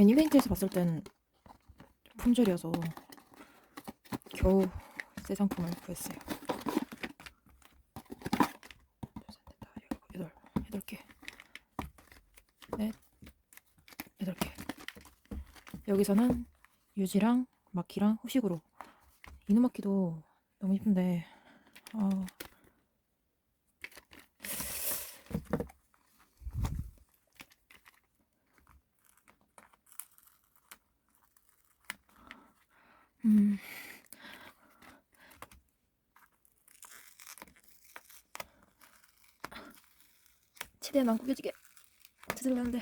애니메이트에서 봤을 땐 품절이어서 겨우 새 상품을 구했어요. 여덟, 여덟 개, 넷, 여덟 개. 여기서는 유지랑 마키랑 후식으로 이누마키도 너무 이쁜데 아 최대한 안 구겨지게 드들렸는데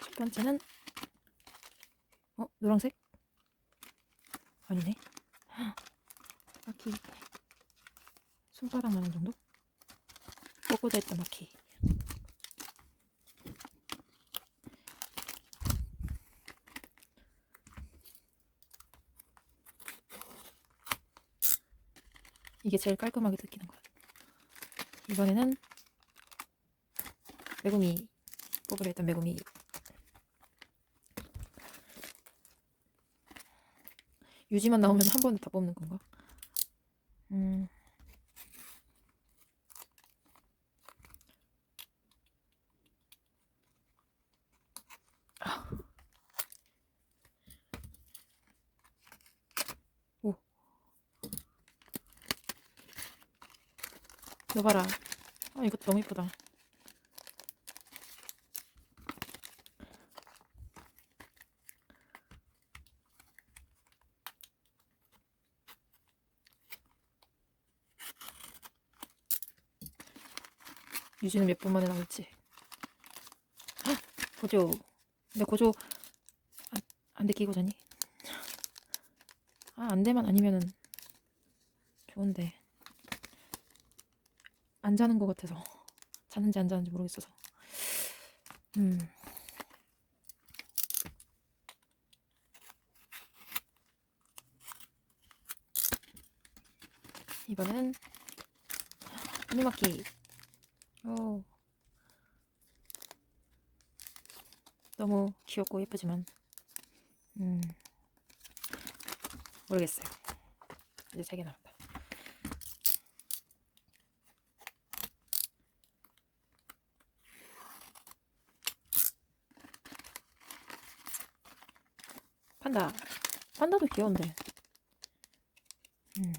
첫 번째는 어 노란색? 아니네. 마키. 손바닥만한 정도? 꽂고져 있던 마키. 이게 제일 깔끔하게 뜯기는 거야. 이번에는 메구미 뽑으려 했던 메구미 유지만 나오면 한 번에 다 뽑는 건가? 음. 이거 봐라. 아, 이것도 너무 이쁘다. 유지는 몇분 만에 나올지. 헉! 고조. 근데 고조 안, 안 데끼고 자니? 아, 안 되만 아니면은 좋은데. 안 자는 것 같아서. 자는지 안 자는지 모르겠어서. 음. 이번엔 미마키. 오. 너무 귀엽고 예쁘지만, 음, 모르겠어요. 이제 세개 남았다. 판다. 판다도 귀여운데. 음.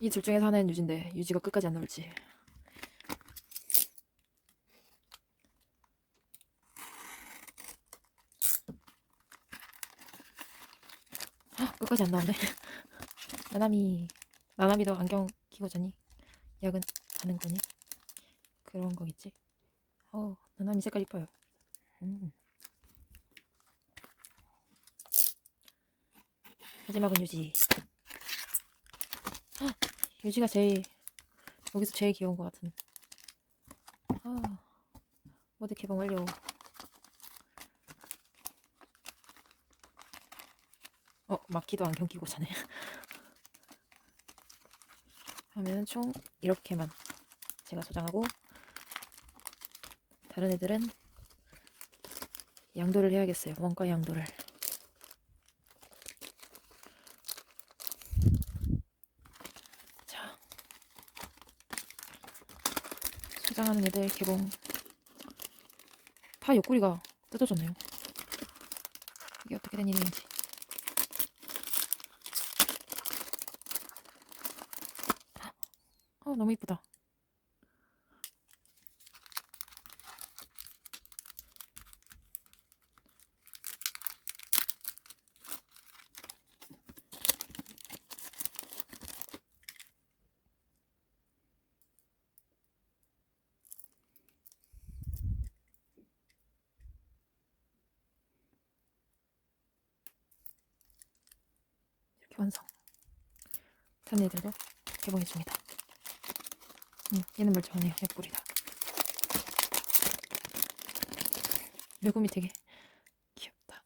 이둘 중에서 하나는 유지인데 유지가 끝까지 안 나올지. 헉, 끝까지 안 나오네. 나나미, 나나미도 안경 끼고 자니? 야근 하는 거니? 그런 거겠지? 어, 나나미 색깔 이뻐요. 음. 마지막은 유지. 헉, 유지가 제일 여기서 제일 귀여운 것 같은. 아, 모두 개봉 완료. 어, 마키도 안경 끼고 자네. 하면 총 이렇게만 제가 저장하고 다른 애들은 양도를 해야겠어요. 원가 양도를. 자, 소장하는 애들 개봉. 다 옆구리가 뜯어졌네요. 이게 어떻게 된 일인지. 어, 너무 이쁘다. 완성. 다른 애들도 개봉해 줍니다. 음, 얘는 멀쩡하네요. 옆구리다. 매금이 되게 귀엽다.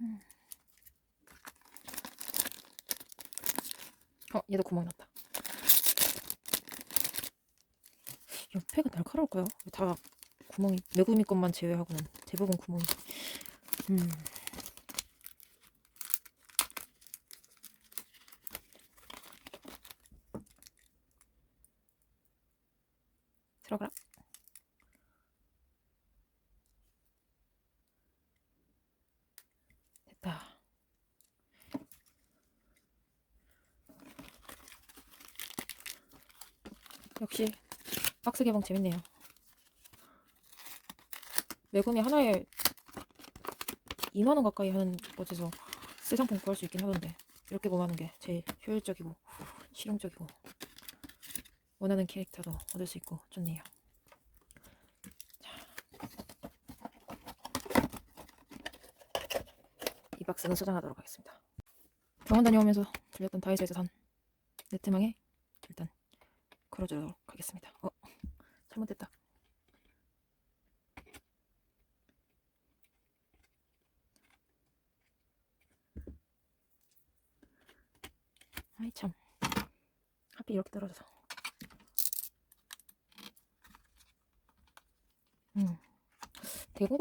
음. 어, 얘도 구멍 났다. 옆에가 날카로울까요? 다 구멍이 메구미 것만 제외하고는 대부분 구멍이. 음. 역시 박스 개봉 재밌네요. 매금이 하나에 2만원 가까이 하는 곳에서 새 상품 구할 수 있긴 하던데 이렇게 보면 게 제일 효율적이고 실용적이고 원하는 캐릭터도 얻을 수 있고 좋네요. 자, 이 박스는 소장하도록 하겠습니다. 병원 다녀오면서 들렸던 다이소에서 산 네트망에 일단 걸어주도록 하겠습니다. 어, 잘못됐다. 아이 참. 하필 이렇게 떨어져서. 음.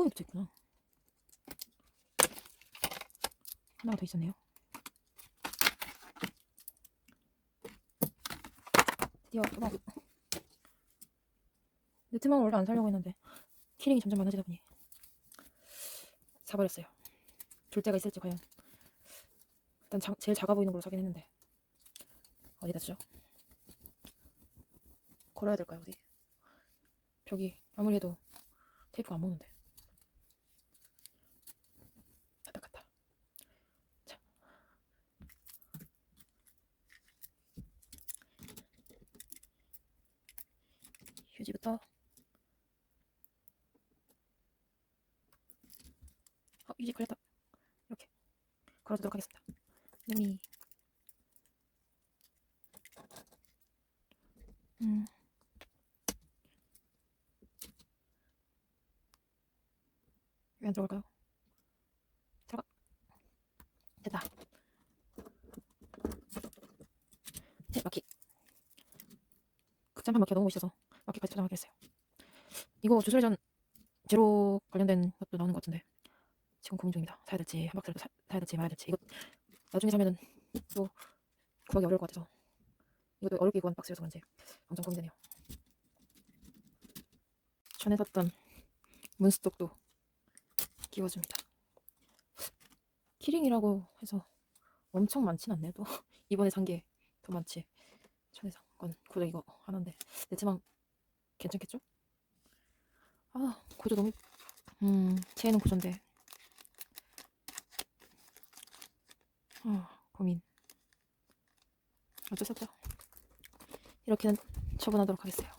붙어 있구나. 하나가 더 있었네요. 뚜껑. 네트망을 원래 안 사려고 했는데 키링이 점점 많아지다 보니 사버렸어요. 줄 데가 있을지 과연. 일단 자, 제일 작아 보이는 걸로 사긴 했는데 어디다 주죠? 걸어야 될까요 어디? 아무리 해도 테이프가 안 먹는데. 안타깝다. 자. 휴지부터. 어, 휴지 걸렸다. 이렇게 걸어두도록 하겠습니다. 눈이. 음. 왜안 들어갈까요? 들어가. 됐다. 네, 마키. 극장판 마키가 너무 멋있어서 마키까지 저장하게 했어요. 이거 주술전 제로 관련된 것도 나오는 것 같은데 지금 고민 중입니다. 사야 될지 한 박스라도 사, 사야 될지 말아야 될지 이거 나중에 사면은 또 구하기 어려울 것 같아서 이것도 어렵게 구한 박스여서 그런지 엄청 고민되네요. 전에 샀던 문스톡도 끼워줍니다. 키링이라고 해서 엄청 많진 않네 또 이번에 산 게 더 많지 전에 산건 고작 이거 하나인데 내지만 괜찮겠죠? 아 고조 너무 음 채는 고조인데. 아 고민. 어쩔 수 없죠. 이렇게는 처분하도록 하겠어요